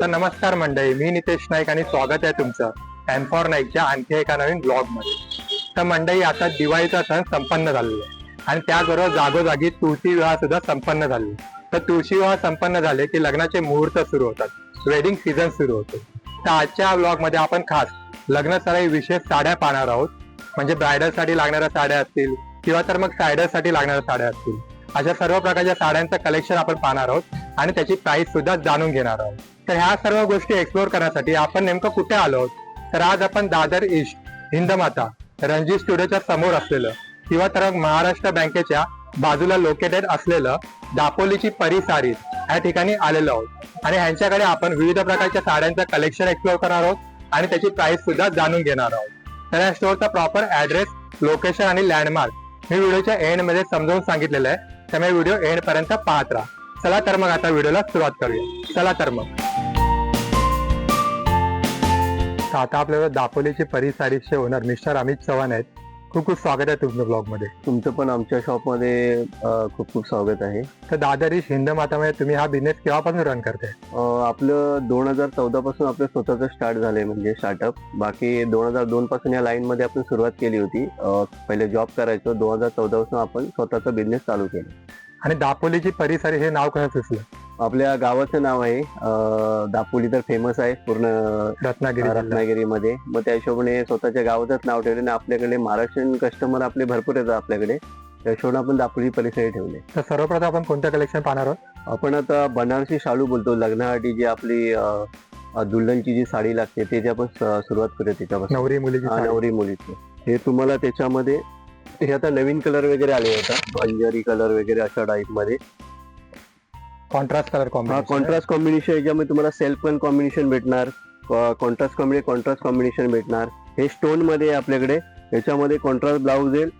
तर नमस्कार मंडळी मी नितेश नाईक आणि स्वागत आहे तुमचं एम फॉर नाईकच्या आणखी एका नवीन ब्लॉगमध्ये तर मंडळी आता दिवाळीचा सण संपन्न झालेला आहे आणि त्याचबरोबर जागोजागी तुळशी विवाह सुद्धा संपन्न झाले तर तुळशी विवाह संपन्न झाले की लग्नाचे मुहूर्त सुरू होतात. वेडिंग सीझन सुरू होतो. तर आजच्या ब्लॉगमध्ये आपण खास लग्न सराई विशेष साड्या पाहणार आहोत. म्हणजे ब्रायडलसाठी लागणाऱ्या साड्या असतील किंवा तर मग सायडरसाठी लागणाऱ्या साड्या असतील. अशा सर्व प्रकारच्या साड्यांचं कलेक्शन आपण पाहणार आहोत आणि त्याची प्राइस सुद्धा जाणून घेणार आहोत. तर ह्या सर्व गोष्टी एक्सप्लोर करण्यासाठी आपण नेमकं कुठे आलो आहोत? तर आज आपण दादर ईस्ट हिंदमाता रणजी स्टुडिओच्या समोर असलेलं किंवा तर महाराष्ट्र बँकेच्या बाजूला लोकेटेड असलेलं दापोलीची परी या ठिकाणी आलेलो आहोत. आणि ह्यांच्याकडे आपण विविध प्रकारच्या साड्यांचं कलेक्शन एक्सप्लोअर करणार आहोत आणि त्याची प्राइस सुद्धा जाणून घेणार आहोत. तर या स्टोअरचा प्रॉपर ऍड्रेस लोकेशन आणि लँडमार्क मी व्हिडिओच्या एंडमध्ये समजावून सांगितलेलं आहे. त्यामुळे व्हिडिओ एंड पर्यंत पाहत राहा. चला तर मग आता व्हिडिओला सुरुवात करूया. चला तर मग. आता आपल्याला दापोलीची परी ओनर मिस्टर अमित चव्हाण आहेत. खूप खूप स्वागत आहे तुमच्या ब्लॉगमध्ये तुमचं पण आमच्या शॉपमध्ये खूप खूप स्वागत आहे. तर दादर ईश हिंद मातामध्ये तुम्ही हा बिझनेस केव्हापासून रन करताय? अं, आपलं दोन हजार चौदा पासून आपलं स्वतःचं स्टार्ट झालंय म्हणजे स्टार्टअप बाकी दोन हजार दोन पासून या लाईन मध्ये आपण सुरुवात केली होती. अं, पहिले जॉब करायचो. दोन हजार चौदा पासून आपण स्वतःचा बिझनेस चालू केला. आणि दापोलीची परी सारी हे नाव कसं सुचलं? आपल्या गावाचं नाव आहे अं, दापोली तर फेमस आहे पूर्ण रत्नागिरी जिल्हा. रत्नागिरीमध्ये. मग त्या हिशोबाने स्वतःच्या गावातच नाव ठेवले आणि आपल्याकडे महाराष्ट्रीयन कस्टमर आपले भरपूर येतात आपल्याकडे. त्या हिशोबाने आपण दापोली परिसर ठेवले. तर सर्वप्रथम आपण कोणतं कलेक्शन पाहणार आहोत? आपण आता बनारसी शालू बोलतो लग्नासाठी जी आपली अं, अं, दुल्हनची जी साडी लागते त्याची आपण स- सुरुवात करूया त्याच्यापासून. नवरी मुलीची हा, साडी. नवरी मुलीची. हे तुम्हाला त्याच्यामध्ये हे आता नवीन कलर वगैरे आले आता अंजरी कलर वगैरे अशा टाईपमध्ये. Contrast colour combination contrast combination याच्यामध्ये तुम्हाला सेल्फ पण कॉम्बिनेशन भेटणार. कॉन्ट्रास्ट कॉम्बिने कॉन्ट्रास्ट कॉम्बिनेशन भेटणार. हे स्टोनमध्ये आहे आपल्याकडे. याच्यामध्ये कॉन्ट्रास्ट ब्लाऊज येईल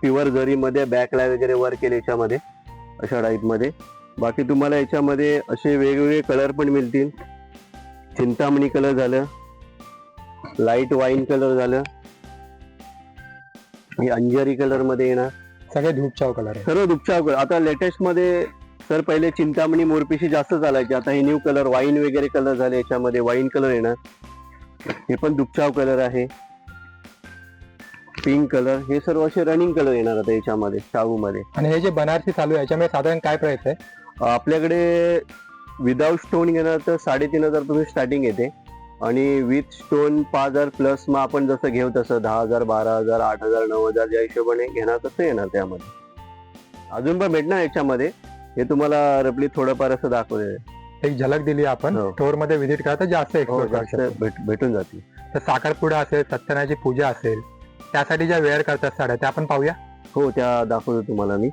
प्युअर जरीमध्ये बॅकला वगैरे वर केले याच्यामध्ये. अशा टाईपमध्ये. बाकी तुम्हाला याच्यामध्ये असे वेगवेगळे कलर पण मिळतील. चिंतामणी कलर झालं. लाइट वाईन कलर झालं. हे अंजरी कलरमध्ये येणार. सगळे धूपचाव कलर सर्व दुपचाव आता लेटेस्टमध्ये सर पहिले चिंतामणी मोरपिशी जास्त चालायचे. आता हे न्यू कलर वाईन वगैरे कलर झाले याच्यामध्ये. वाईन कलर येणार हे पण दुपचाव कलर आहे. पिंक कलर हे सर्व असे रनिंग कलर येणार आता याच्यामध्ये शाहू मध्ये आणि हे जे बनारसी चालू आहे याच्यामध्ये साधारण काय प्राइस आहे? आपल्याकडे विदाऊट स्टोन घेणार तर साडेतीन हजारपासून स्टार्टिंग येते. आणि विथ स्टोन पाच हजार प्लस मग आपण जसं घेऊ तसं दहा हजार बारा हजार आठ हजार नऊ हजार ज्या हिशोबाने घेणार तसं येणार त्यामध्ये. अजून पण भेटणार याच्यामध्ये. हे तुम्हाला रफली थोडंफार असं दाखवले एक झलक दिली आपण. हो. स्टोरमध्ये व्हिजिट करा तर जास्त एक्सप्लोर करू शकतो. भेट भेटून जातील. तर साखरपुडा असेल सत्यनारायणची पूजा असेल त्यासाठी ज्या वेअर करतात साड्या त्या आपण पाहूया. हो त्या दाखवतो तुम्हाला मी.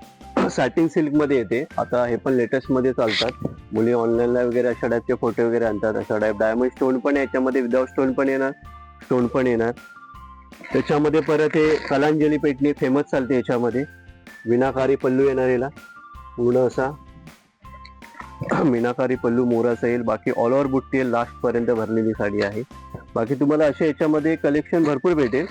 सॅटिन सिल्कमध्ये येते. आता हे पण लेटेस्टमध्ये चालतात. मुली ऑनलाईनला वगैरे अशा टाईपचे फोटो वगैरे आणतात. अशा टाईप डायमंड स्टोन पण आहे. याच्यामध्ये विदाउट स्टोन पण येणार. स्टोन पण येणार. त्याच्यामध्ये परत हे कलांजली पेटणी फेमस चालते याच्यामध्ये. विनाकारी पल्लू येणार याला. पूर्ण असा. मीनाकारी पल्लू मोराचा येईल बाकी ऑल ओव्हर बुट्टी येईल लास्ट पर्यंत भरलेली साडी आहे. बाकी तुम्हाला अशा याच्यामध्ये कलेक्शन भरपूर भेटेल.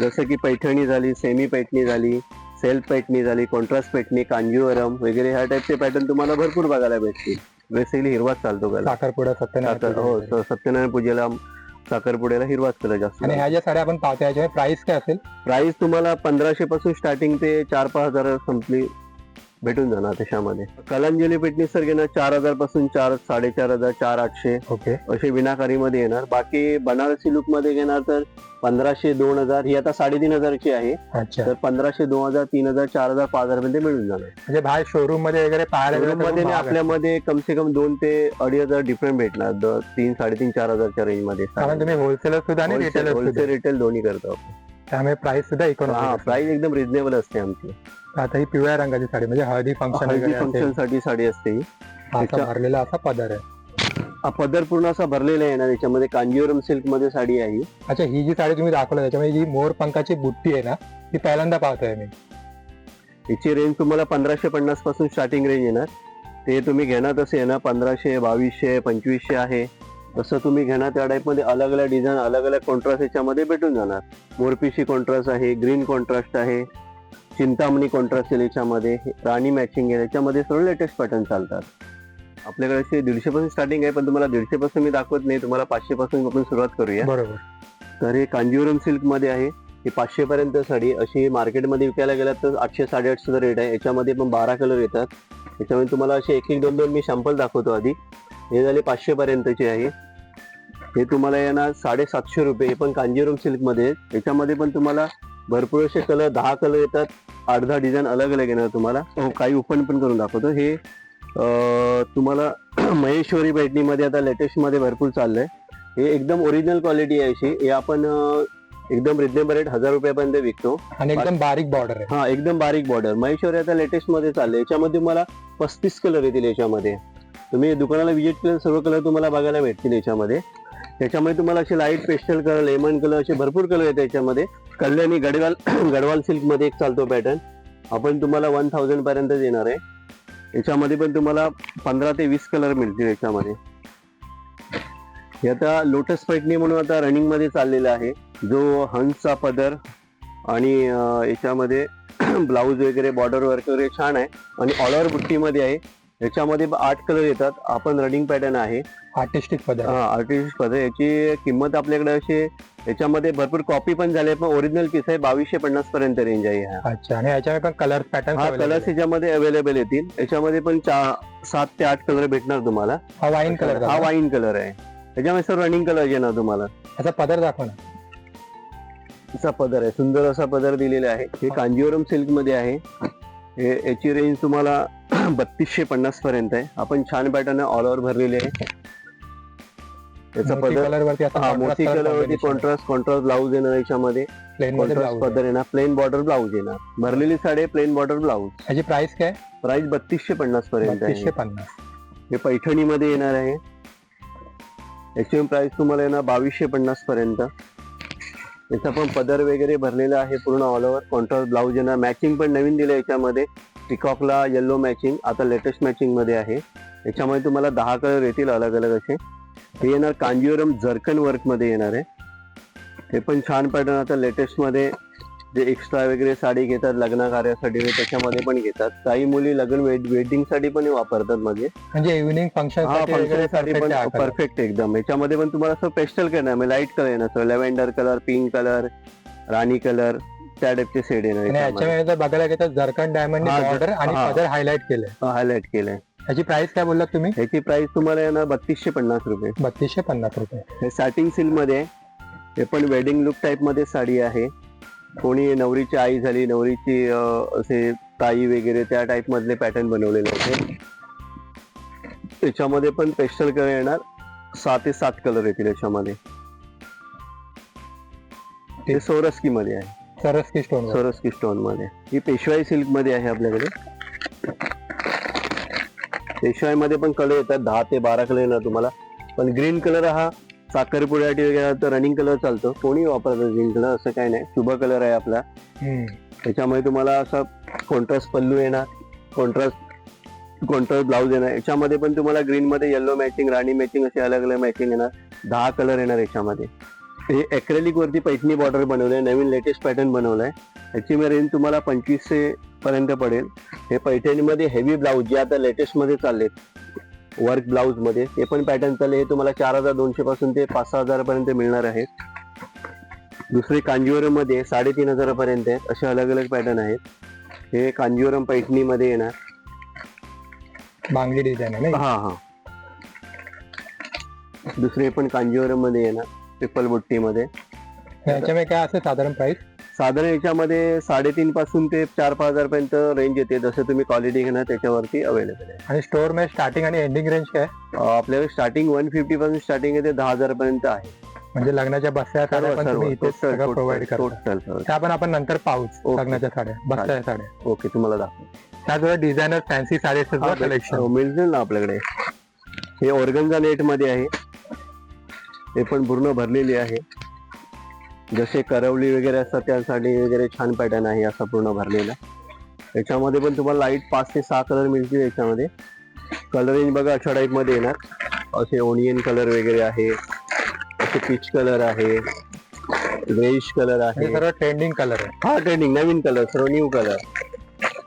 जसं की पैठणी झाली सेमी पैठणी झाली सेल्फ पैठणी झाली कॉन्ट्रास्ट पैठणी कांजीवरम वगैरे ह्या टाईपचे पॅटर्न तुम्हाला भरपूर बघायला भेटतील. बेसिकली हिरवाच चालतो साखरपुडा सत्यनारायण हो सत्यनारायण पूजेला साखरपुड्याला हिरवाच कलर जास्त आणि ह्या ज्या साड्या आपण पाहतो याच्या प्राइस काय असेल? प्राइस तुम्हाला पंधराशे पासून स्टार्टिंग ते चार पाच हजार संपली भेटून जाणार त्याच्यामध्ये. कलांजली पेटणी सर घेणार चार हजारपासून चार साडेचार हजार चार आठशे. ओके. असे विनाकारी मध्ये येणार. बाकी बनारसी लुकमध्ये घेणार तर पंधराशे दोन हजार. ही आता साडेतीन हजारची आहे. अच्छा. तर पंधराशे दोन हजार तीन हजार चार हजार पाच हजारमध्ये मिळून जाणार. म्हणजे बाहेर शोरूममध्ये वगैरे पाहायला गेलं Showroom तर खूप मध्ये महाग आहे. आपल्यामध्ये कम से कम दोन ते अडीच हजार डिफरंट भेटणार. द- तीन साडेतीन चार हजारच्या रेंजमध्ये. कारण तुम्ही होलसेलर सुद्धा आणि रिटेलर होलसेल सुद्धा. रिटेल दोन्ही करतो. आपण. त्यामुळे प्राइस सुद्धा इकॉनॉमिक प्राइस एकदम रिझनेबल असते आमची. आता ही पिवळ्या रंगाची साडी म्हणजे हळदी फंक्शन हळदी साठी साडी असते असा भरलेला असा पदर आहे. हा पदर पूर्ण असा भरलेला आहे ना त्याच्यामध्ये कांजीवरम सिल्कमध्ये साडी आहे. अच्छा ही जी साडी तुम्ही दाखवली त्याच्यामध्ये जी मोर पंखाची बुट्टी आहे ना ती पहिल्यांदा पाहतोय मी. याची रेंज तुम्हाला पंधराशे पन्नासपासून स्टार्टिंग रेंज येणार. ते तुम्ही घेणार तसे येणार पंधराशे बावीसशे पंचवीसशे आहे. तसं तुम्ही घेणार त्या टाईपमध्ये अलग अलग डिझाईन अलग अलग कॉन्ट्रास्ट याच्यामध्ये भेटून जाणार. मोरपिशी कॉन्ट्रास्ट आहे ग्रीन कॉन्ट्रास्ट आहे चिंतामणी कॉन्ट्रास्ट आहे याच्यामध्ये राणी मॅचिंग आहे याच्यामध्ये सर्व लेटेस्ट पॅटर्न चालतात. आपल्याकडे असे दीडशे पासून स्टार्टिंग आहे पण तुम्हाला दीडशे पासून मी दाखवत नाही तुम्हाला पाचशे पासून आपण सुरुवात करूया. बरोबर. तर हे कांजीवरम सिल्कमध्ये आहे ही पाचशे पर्यंत साडी अशी मार्केटमध्ये विकायला गेलात तर आठशे साडेआठशे रेट आहे. याच्यामध्ये पण बारा कलर येतात. त्याच्यामध्ये तुम्हाला असे एक एक दोन दोन मी सॅम्पल दाखवतो आधी. हे झाले पाचशे पर्यंतचे आहे. हे तुम्हाला येणार साडेसातशे रुपये. हे पण कांजीवरम सिल्कमध्ये आहे. याच्यामध्ये पण तुम्हाला भरपूर असे कलर दहा कलर येतात. आठ दहा डिझाईन अलग अलग येणार तुम्हाला. हो, काही ओपन पण करून दाखवतो. हे तुम्हाला महेश्वरी पैठणीमध्ये आता लेटेस्टमध्ये भरपूर चाललंय. हे एकदम ओरिजिनल क्वालिटी आहे अशी. हे आपण एकदम रिजनेबल रेट हजार रुपयापर्यंत विकतो. आणि एकदम बारीक बॉर्डर आहे. हा एकदम बारीक बॉर्डर महेश्वरी आता लेटेस्टमध्ये चाललंय. याच्यामध्ये तुम्हाला पस्तीस कलर येतील याच्यामध्ये. तुम्ही दुकानाला व्हिजिट केलं सर्व कलर तुम्हाला बघायला भेटतील याच्यामध्ये. त्याच्यामध्ये तुम्हाला असे light pastel colour lemon colour असे भरपूर कलर आहेत त्याच्यामध्ये. कल्याणी गडवाल गडवाल सिल्कमध्ये एक चालतो पॅटर्न आपण तुम्हाला वन थाउजंड पर्यंत येणार आहे. याच्यामध्ये पण तुम्हाला पंधरा ते वीस कलर मिळतील याच्यामध्ये. हे आता लोटस पैठणी म्हणून आता रनिंगमध्ये चाललेला आहे. जो हंसचा पदर आणि याच्यामध्ये ब्लाऊज वगैरे बॉर्डर वर्क वगैरे छान आहे. आणि ऑल ओव्हर बुट्टीमध्ये आहे. याच्यामध्ये आठ कलर येतात. आपण रनिंग पॅटर्न आहे. आर्टिस्टिक पदर आर्टिस्ट पदर याची किंमत आपल्याकडे अशी याच्यामध्ये भरपूर कॉपी पण झाले पण ओरिजिनल पीस आहे बावीसशे पन्नास पर्यंत रेंज आहे हा. अच्छा आणि पण कलर पॅटर्न हा कलर्स याच्यामध्ये अवेलेबल येतील. याच्यामध्ये पण सात ते आठ कलर भेटणार तुम्हाला. हा वाईन कलर हा वाईन कलर आहे. याच्यामध्ये सर रनिंग कलर येणार तुम्हाला. याचा पदर दाखव ना. असा पदर आहे. सुंदर असा पदर दिलेला आहे. हे कांजीवरम सिल्कमध्ये आहे. हे याची रेंज तुम्हाला बत्तीसशे पन्नास पर्यंत आहे. आपण छान पॅटर्न ऑल ओव्हर भरलेले आहे. याचा पदर कलर वरती हा मोती कलर वरती कॉन्ट्रास्ट कॉन्ट्रास्ट ब्लाऊज येणार याच्यामध्ये. कॉन्ट्रास्ट पदर येणार. प्लेन बॉर्डर ब्लाऊज येणार. भरलेली साडी प्लेन बॉर्डर ब्लाऊज याची प्राइस काय? प्राइस बत्तीसशे पन्नास पर्यंत आहे. बत्तीसशे पन्नास. हे पैठणी मध्ये येणार आहे. याची प्राइस तुम्हाला येणार बावीसशे पन्नास पर्यंत. याचा पण पदर वगैरे भरलेला आहे पूर्ण ऑल ओव्हर कॉन्ट्रास्ट ब्लाऊज येणार मॅचिंग पण नवीन दिलं याच्यामध्ये. पिकॉकला येल्लो मॅचिंग आता लेटेस्ट मॅचिंगमध्ये आहे. याच्यामध्ये तुम्हाला दहा कलर येतील अलग अलग असे. हे येणार कांजीवरम जर्कन वर्कमध्ये येणार आहे. हे पण छान पॅटर्न आता लेटेस्टमध्ये जे एक्स्ट्रा वगैरे साडी घेतात लग्न कार्यासाठी त्याच्यामध्ये पण घेतात. काही मुली लग्न वेडिंगसाठी पण वापरतात मध्ये म्हणजे इव्हिनिंग फंक्शन पण परफेक्ट एकदम. याच्यामध्ये पण तुम्हाला असं पेस्टल कलर आहे लाइट कलर येणार लेव्हेंडर कलर पिंक कलर राणी कलर त्या टाईपचे शेड येणार याच्यामध्ये. जर बघायला गेलं जरकन डायमंड बॉर्डर आणि. पदर हायलाइट केलंय. हायलाइट केलंय. याची प्राइस काय बोललात तुम्ही? ह्याची प्राइस तुम्हाला येणार बत्तीसशे पन्नास रुपये. बत्तीसशे पन्नास रुपये. हे सॅटिंग सिल्कमध्ये हे पण वेडिंग लुक टाईपमध्ये साडी आहे. कोणी नवरीची आई झाली नवरीची असे ताई वगैरे त्या टाईप मधले पॅटर्न बनवलेले होते. त्याच्यामध्ये पण पेस्टल कलर येणार. सहा ते सात कलर येतील याच्यामध्ये. हे सोरस्की मध्ये आहे. सरस की स्टोन सोरस्की स्टोनमध्ये. ही पेशवाई सिल्कमध्ये आहे आपल्याकडे. पेशवाई मध्ये पण कलर येतात. दहा ते बारा कलर येणार तुम्हाला. पण ग्रीन कलर हा साखरपुड्यासाठी वगैरे तर रनिंग कलर चालतो. कोणी वापरतो ग्रीन कलर असं काही नाही. शुभ कलर आहे आपला. त्याच्यामध्ये तुम्हाला असा कॉन्ट्रास्ट पल्लू येणार. कॉन्ट्रास्ट कॉन्ट्रास्ट ब्लाऊज येणार. याच्यामध्ये पण तुम्हाला ग्रीन मध्ये येल्लो मॅचिंग राणी मॅचिंग असे अलग अलग मॅचिंग येणार. दहा कलर येणार याच्यामध्ये. हे एक्रेलिक वरती पैठणी बॉर्डर बनवलंय. नवीन लेटेस्ट पॅटर्न बनवलाय. याची रेंज तुम्हाला पंचवीसशे पर्यंत पडेल. हे पैठणीमध्ये हेवी ब्लाऊज जे आता लेटेस्टमध्ये चाललेत वर्क ब्लाऊजमध्ये. हे पण पॅटर्न चालले हे तुम्हाला चार हजार दोनशे पासून ते पाच सहा हजार पर्यंत मिळणार आहेत दुसरे कांजीवरममध्ये साडेतीन हजारापर्यंत आहेत असे अलग अलग पॅटर्न आहेत. हे कांजीवरम पैठणी मध्ये येणार. बांगडी डिझाईन आहे ना हा? हा दुसरे पण कांजीवरममध्ये येणार. पिपल बुट्टी मध्ये. याच्यामध्ये काय असेल साधारण प्राइस साधारण याच्यामध्ये साडेतीन पासून ते चार पाच हजार पर्यंत रेंज येते जसं तुम्ही क्वालिटी घेणार त्याच्यावरती अवेलेबल आहे. आणि स्टोरमध्ये स्टार्टिंग आणि एंडिंग रेंज काय? आपल्याकडे स्टार्टिंग वन फिफ्टी पासून स्टार्टिंग येते दहा हजार पर्यंत आहे. म्हणजे लग्नाच्या बसच्या साड्या सर्व पण सर्व. तुम्ही इथे सगळं प्रोव्हाइड करता. टोटल त्या पण आपण नंतर पाहूच Okay. लग्नाच्या साड्या बसच्या साड्या. ओके तुम्हाला दाखव त्याचबरोबर डिझायनर फॅन्सी साडीचं कलेक्शन मिळतील ना आपल्याकडे. हे ऑर्गनचा नेटमध्ये आहे. हे पण पूर्ण भरलेली आहे. जसे करवली वगैरे असतात त्यासाठी वगैरे छान पॅटर्न आहे असा पूर्ण भरलेला. याच्यामध्ये पण तुम्हाला लाइट पाच ते सहा कलर मिळतील याच्यामध्ये. कलर रेंज बघा अशा टाईपमध्ये येणार. असे ओनियन कलर वगैरे आहे असे पीच कलर आहे रेश कलर आहे. सर्व ट्रेंडिंग कलर आहे. हा ट्रेंडिंग नवीन कलर सर्व न्यू कलर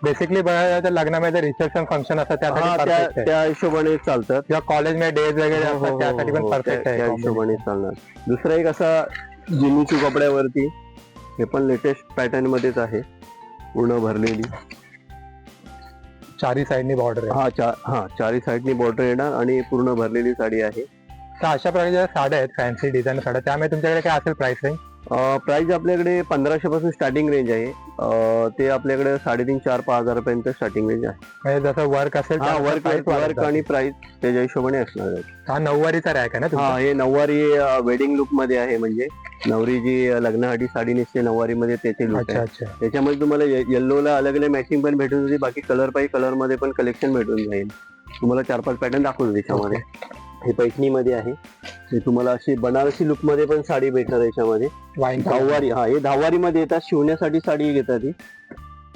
बेसिकली बघायला तर लग्नामध्ये रिसेप्शन फंक्शन असतात त्या आहे. त्या हिशोबाने चालतात. किंवा कॉलेजमध्ये डेज वगैरे हो, हो, असतात हो, त्यासाठी पण हो, परफेक्ट त्या- त्या आहे. हिशोबाने चालणार. दुसरा एक असा जिनीची कपड्यावरती हे पण लेटेस्ट पॅटर्न मध्येच आहे. पूर्ण भरलेली. चारी साईडनी बॉर्डर आहे. हा चा हा चारी साईडनी बॉर्डर येणार आणि पूर्ण भरलेली साडी आहे. तर अशा प्रकारच्या साड्या आहेत फॅन्सी डिझाईन साड्या त्यामुळे तुमच्याकडे काय असेल प्राइस रेंज प्राइस आपल्याकडे पंधराशे पासून स्टार्टिंग रेंज आहे. अं, ते आपल्याकडे साडेतीन चार पाच हजारापर्यंत स्टार्टिंग रेंज आहे. म्हणजे जसं वर्क असेल हा त्यानुसार वर्क price वर्क. आणि प्राइस त्याच्या हिशोबाने असणार आहे. हा नऊवारीचा रॅक आहे ना तुमचा? हा हे नऊवारी वेडिंग लुकमध्ये आहे म्हणजे. नवरी जी अं, लग्नासाठी साडी नेसते नऊवारी मध्ये त्याचे लुक अच्छा आहे. अच्छा. त्याच्यामध्ये तुम्हाला येल्लोला अलग अलग मॅचिंग पण भेटून जाईल. बाकी कलर पाहिजे कलरमध्ये पण कलेक्शन भेटून जाईल. तुम्हाला चार पाच पॅटर्न दाखवतो त्याच्यामध्ये. हे पैठणी मध्ये आहे. हे तुम्हाला अशी बनारसी लुकमध्ये पण साडी भेटणार याच्यामध्ये. दहावारी हा हे दहावारी मध्ये येतात शिवण्यासाठी साडी घेतात ही.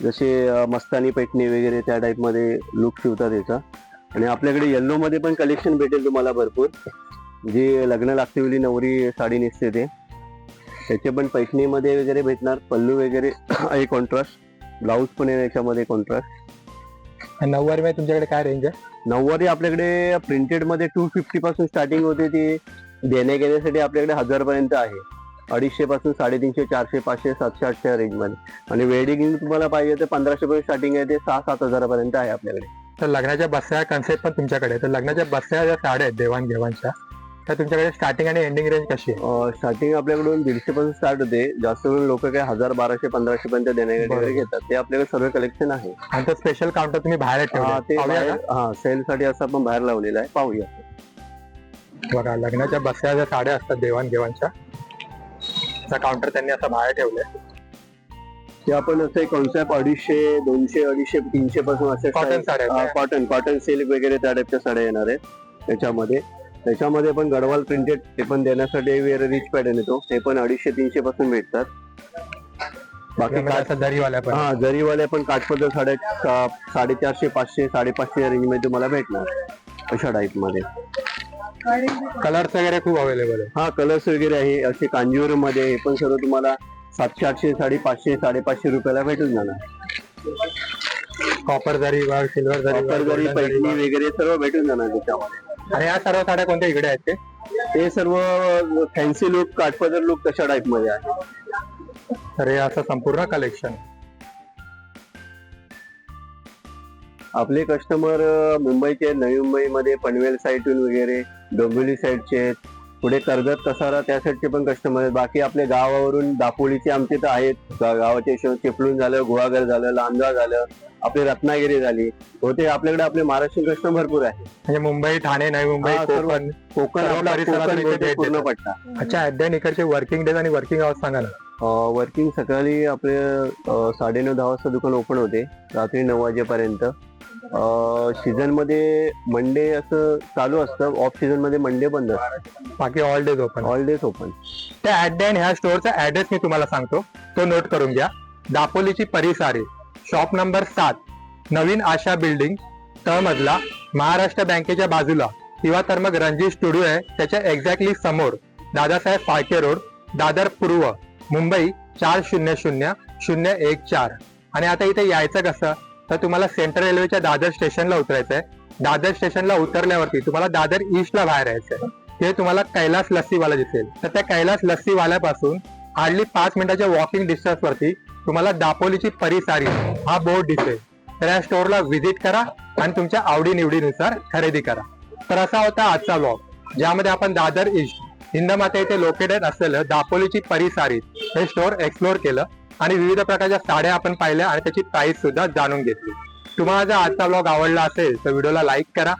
जसे मस्तानी पैठणी वगैरे त्या टाइपमध्ये लुक शिवतात याचा. आणि आपल्याकडे येल्लो मध्ये पण कलेक्शन भेटेल तुम्हाला भरपूर. जी लग्न लागते वेळी नवरी साडी नेसते ते. त्याचे पण पैठणी मध्ये वगैरे भेटणार. पल्लू वगैरे आहे कॉन्ट्रास्ट ब्लाऊज पण आहे याच्यामध्ये कॉन्ट्रास्ट नऊवारी मध्ये तुमच्याकडे काय रेंज आहे? नऊवारी आपल्याकडे प्रिंटेडमध्ये टू फिफ्टी पासून स्टार्टिंग होते ती. देण्या घेण्यासाठी आपल्याकडे हजार पर्यंत आहे. अडीचशे पासून साडेतीनशे चारशे पाचशे सातशे आठशे रेंजमध्ये. आणि वेडिंग तुम्हाला पाहिजे तर पंधराशे पर्यंत स्टार्टिंग आहे ते सहा सात हजारापर्यंत आहे आपल्याकडे. तर लग्नाच्या बस्त्या कन्सेप्ट पण तुमच्याकडे आहे. तर लग्नाच्या बस्त्या ज्या साड्या आहेत देवाणघेवाणच्या तर तुमच्याकडे स्टार्टिंग आणि एंडिंग रेंज कशी आहे? स्टार्टिंग आपल्याकडून दीडशे पासून स्टार्ट होते. जास्त करून लोक काय हजार बाराशे पंधराशे पर्यंत देण्याकडे घेतात. ते आपल्याकडे सर्व कलेक्शन आहे. आणि तो स्पेशल काउंटर तुम्ही बाहेर हा, ते हा सेल साठी असं आपण बाहेर लावलेलं आहे. पाहूया. बघा लग्नाच्या बस्त्या ज्या साड्या असतात देवाणघेवाणच्या काउंटर त्यांनी असं बाहेर ठेवलंय. ते आपण असं कॉन्सेप्ट अडीचशे दोनशे अडीचशे तीनशे पासून असे कॉटन साड्या. कॉटन कॉटन सिल्क वगैरे त्या टाईपच्या साड्या येणार आहेत त्याच्यामध्ये. त्याच्यामध्ये पण गडवाल प्रिंटेड ते पण देण्यासाठी रिच पॅटर्न येतो ते. पण अडीचशे तीनशे पासून भेटतात. बाकी पण. हा जरीवाल्या पण काठपदर साड्या सा- साडेचारशे पाचशे साडेपाचशे रेंजमध्ये तुम्हाला भेटणार. अशा टाईपमध्ये. कलर्स वगैरे खूप अवेलेबल आहे. हा कलर्स वगैरे आहे. असे कांजीवरममध्ये हे पण सर्व तुम्हाला सातशे आठशे साडे पाचशे साडेपाचशे रुपयाला भेटून जाणार. कॉपर जरी वर सिल्वर जरी पैठणी. वगैरे सर्व भेटून जाणार त्याच्यामध्ये. आणि या सर्व साड्या कोणत्या इकडे आहेत ते? ते सर्व फॅन्सी लुक काठपदर लुक तशा टाईपमध्ये आहे तर हे असं संपूर्ण कलेक्शन आपले कस्टमर मुंबईचे नवी मुंबईमध्ये पनवेल साईडून वगैरे डोंबिवली साईडचे आहेत. पुढे कर्जत कसारा त्या साईडचे पण कस्टमर आहेत. बाकी आपल्या गावावरून दापोलीचे आमचे तर आहेत. गावाचे चिपळूण झालं गुहागर झालं लांजा झालं आपली रत्नागिरी झाली. होते आपल्याकडे आपले महाराष्ट्रीयन कस्टमर भरपूर आहे म्हणजे मुंबई ठाणे नवी मुंबई हा, सर्व. कोकण. कोकण सर्व आपला परिसरातून कोकण इथे बोलते भेट पूर्ण देतात. पट्टा. अच्छा ऍट इकडचे वर्किंग डेज आणि वर्किंग आवर्स सांगा ना. वर्किंग सकाळी आपले अ, साडेनऊ दहा वाजता दुकान ओपन होते. रात्री नऊ वाजेपर्यंत. सीझनमध्ये मंडे असं चालू असतं ऑफ सीझनमध्ये मंडे बंद असतं. बाकी all days open all days open त्या ऍट द ह्या स्टोअरचा ऍड्रेस मी तुम्हाला सांगतो. तो नोट करून घ्या. दापोलीची परिसारी. शॉप नंबर सात. नवीन आशा बिल्डिंग तळमजला. महाराष्ट्र बँकेच्या बाजूला. किंवा तर मग रणजित स्टुडिओ आहे. त्याच्या एक्झॅक्टली समोर. दादासाहेब फाळके रोड. दादर पूर्व. मुंबई चार शून्य शून्य शून्य एक चार. आणि आता इथे यायचं कसं? तर तुम्हाला सेंट्रल रेल्वेच्या दादर स्टेशनला उतरायचं आहे दादर स्टेशनला उतरल्यावरती तुम्हाला दादर ईस्टला बाहेर यायचं आहे ते तुम्हाला कैलास लस्सीवाला दिसेल. तर त्या कैलास लस्सीवाल्यापासून हार्डली पाच मिनिटाच्या वॉकिंग डिस्टन्स वरती तुम्हाला दापोलीची परिसारी हा बोर्ड दिसेल. तर या स्टोअरला व्हिजिट करा आणि तुमच्या आवडीनिवडीनुसार खरेदी करा. तर असा होता आजचा ब्लॉग ज्यामध्ये आपण दादर ईस्ट हिंदमाता येथे लोकेटेड असलेलं दापोलीची परिसारी हे स्टोअर एक्सप्लोअर केलं. आणि विविध प्रकारच्या साड्या आपण पाहिल्या आणि त्याची प्राइस सुद्धा जाणून घेतली. तुम्हाला जर आजचा ब्लॉग आवडला असेल तर व्हिडिओला लाईक करा.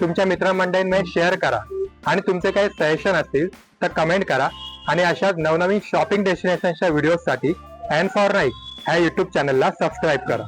तुमच्या मित्रमंडळींमध्ये शेअर करा. आणि तुमचे काही सजेशन असतील तर कमेंट करा. आणि अशाच नवनवीन शॉपिंग डेस्टिनेशनच्या व्हिडिओसाठी अँड फॉर नाईक ह्या युट्यूब चॅनलला सबस्क्राईब करा.